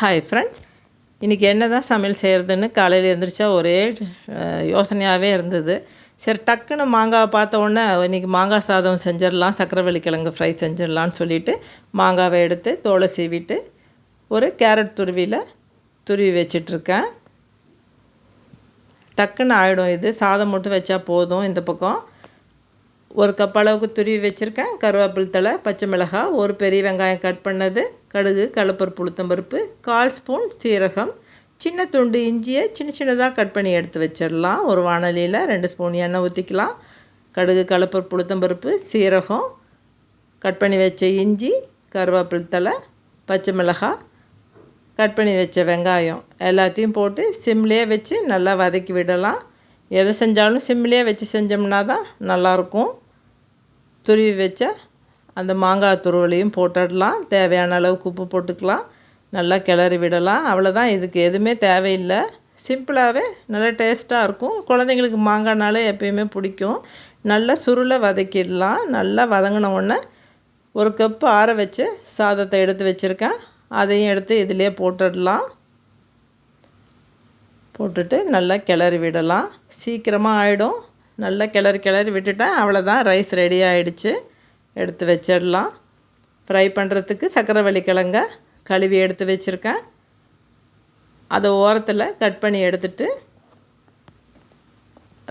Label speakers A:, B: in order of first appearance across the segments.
A: Hi friends இன்றைக்கி என்ன தான் சமையல் செய்கிறதுன்னு காலையில் எழுந்திரிச்சா ஒரே யோசனையாகவே இருந்தது. சரி டக்குன்னு மாங்காவை பார்த்த உடனே இன்றைக்கி மாங்காய் சாதம் செஞ்சிடலாம் சக்கரவள்ளி கிழங்கு ஃப்ரை செஞ்சிடலான்னு சொல்லிவிட்டு மாங்காவை எடுத்து தோலை சீவிட்டு ஒரு கேரட் துருவியில் துருவி வச்சிட்ருக்கேன். டக்குன்னு ஆகிடும் இது. சாதம் மட்டும் வச்சா போதும் இந்த பக்கம். ஒரு கப் அளவுக்கு துருவி வச்சுருக்கேன். கருவேப்பில் தலை பச்சை மிளகாய் ஒரு பெரிய வெங்காயம் கட் பண்ணது கடுகு கடலப்பருப்பு உளுத்தம்பருப்பு கால் ஸ்பூன் சீரகம் சின்ன துண்டு இஞ்சியை சின்ன சின்னதாக கட் பண்ணி எடுத்து வச்சிடலாம் ஒரு வானலியில் ரெண்டு ஸ்பூன் எண்ணெய் ஊற்றிக்கலாம் கடுகு கடலப்பருப்பு உளுத்தம்பருப்பு சீரகம் கட் பண்ணி வச்ச இஞ்சி கருவேப்பில் தலை பச்சை மிளகாய் கட் பண்ணி வச்ச வெங்காயம் எல்லாத்தையும் போட்டு சிம்லேயே வச்சு நல்லா வதக்கி விடலாம். எதை செஞ்சாலும் சிம்லேயே வச்சு செஞ்சோம்னா தான் நல்லாயிருக்கும் துருவி வச்ச அந்த மாங்காய் துருவலையும் போட்டுடலாம். தேவையான அளவுக்கு உப்பு போட்டுக்கலாம். நல்லா கிளறி விடலாம். அவ்வளோதான் இதுக்கு எதுவுமே தேவையில்லை. சிம்பிளாகவே நல்லா டேஸ்ட்டாக இருக்கும். குழந்தைங்களுக்கு மாங்காய்னாலே எப்பயுமே பிடிக்கும். நல்லா சுருளை வதக்கிடலாம். நல்லா வதங்கின உடனே ஒரு கப்பு ஆற வச்சு சாதத்தை எடுத்து வச்சுருக்கேன். அதையும் எடுத்து இதிலே போட்டுடலாம். போட்டுட்டு நல்லா கிளறி விடலாம். சீக்கிரமாக ஆகிடும் நல்லா கிளறி கிளறி விட்டுட்டேன் அவ்வளோதான் ரைஸ் ரெடி ஆகிடுச்சு எடுத்து வச்சிடலாம். ஃப்ரை பண்ணுறதுக்கு சக்கரவள்ளி கிழங்க கழுவி எடுத்து வச்சுருக்கேன். அதை ஓரத்தில் கட் பண்ணி எடுத்துட்டு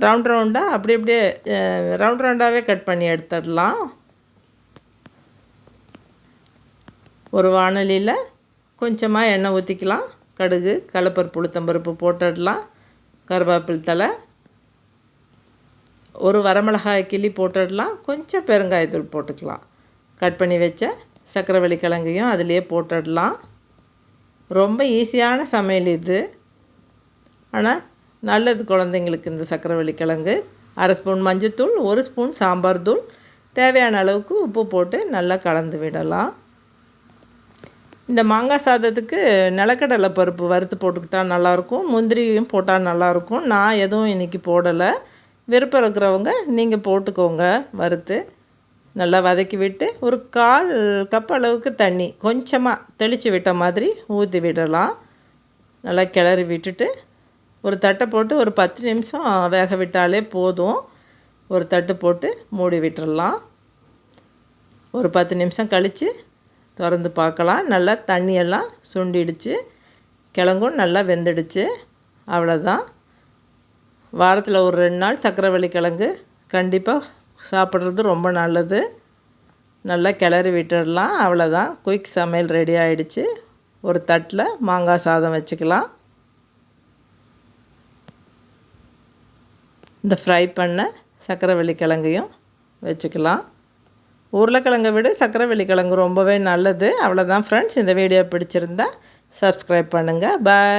A: ரவுண்ட் ரவுண்டாக அப்படி அப்படியே ரவுண்ட் ரவுண்டாகவே கட் பண்ணி எடுத்துடலாம். ஒரு வானொலியில் கொஞ்சமாக எண்ணெய் ஊற்றிக்கலாம் கடுகு கடலப்பருப்பு உளுத்தம்பருப்பு போட்டுடலாம். கருவேப்பில் தலை ஒரு வரமிளகாய் கிள்ளி போட்டுடலாம். கொஞ்சம் பெருங்காயத்தூள் போட்டுக்கலாம். கட் பண்ணி வச்ச சக்கரவள்ளி கிழங்கையும் அதிலே போட்டுடலாம். ரொம்ப ஈஸியான சமையல் இது. ஆனால் நல்லது குழந்தைங்களுக்கு இந்த சக்கரவள்ளி கிழங்கு. அரை ஸ்பூன் மஞ்சத்தூள் ஒரு ஸ்பூன் சாம்பார் தூள். தேவையான அளவுக்கு உப்பு போட்டு நல்லா கலந்து விடலாம். இந்த மாங்காய் சாதத்துக்கு நிலக்கடலை பருப்பு வறுத்து போட்டுக்கிட்டால் நல்லாயிருக்கும் முந்திரியும் போட்டால் நல்லாயிருக்கும் நான் எதுவும் இன்றைக்கி போடலை. விருப்பம் இருக்கிறவங்க நீங்கள் போட்டுக்கோங்க வறுத்து நல்லா வதக்கி விட்டு ஒரு கால் கப் அளவுக்கு தண்ணி கொஞ்சமாக தெளித்து விட்ட மாதிரி ஊற்றி விடலாம். நல்லா கிளறி விட்டுட்டு ஒரு தட்டை போட்டு ஒரு பத்து நிமிஷம் வேக விட்டாலே போதும். ஒரு தட்டு போட்டு மூடி விட்டுடலாம் ஒரு பத்து நிமிஷம் கழித்து திறந்து பார்க்கலாம். நல்லா தண்ணியெல்லாம் சுண்டிடுச்சு. கிழங்கும் நல்லா வெந்துடுச்சு. அவ்வளோதான் வாரத்தில் ஒரு ரெண்டு நாள் சக்கரவள்ளி கிழங்கு கண்டிப்பாக சாப்பிட்றது ரொம்ப நல்லது. நல்லா கிளறி விட்டுடலாம். அவ்வளோதான் குயிக் சமையல் ரெடி ஆகிடுச்சு ஒரு தட்டில் மாங்காய் சாதம் வச்சுக்கலாம். இந்த ஃப்ரை பண்ண சக்கரவள்ளி கிழங்கையும் வச்சுக்கலாம். உருளைக்கிழங்கை விட சக்கரவள்ளி கிழங்கு ரொம்பவே நல்லது. அவ்வளோதான் ஃப்ரெண்ட்ஸ் இந்த வீடியோ பிடிச்சிருந்தா சப்ஸ்கிரைப் பண்ணுங்கள் பாய்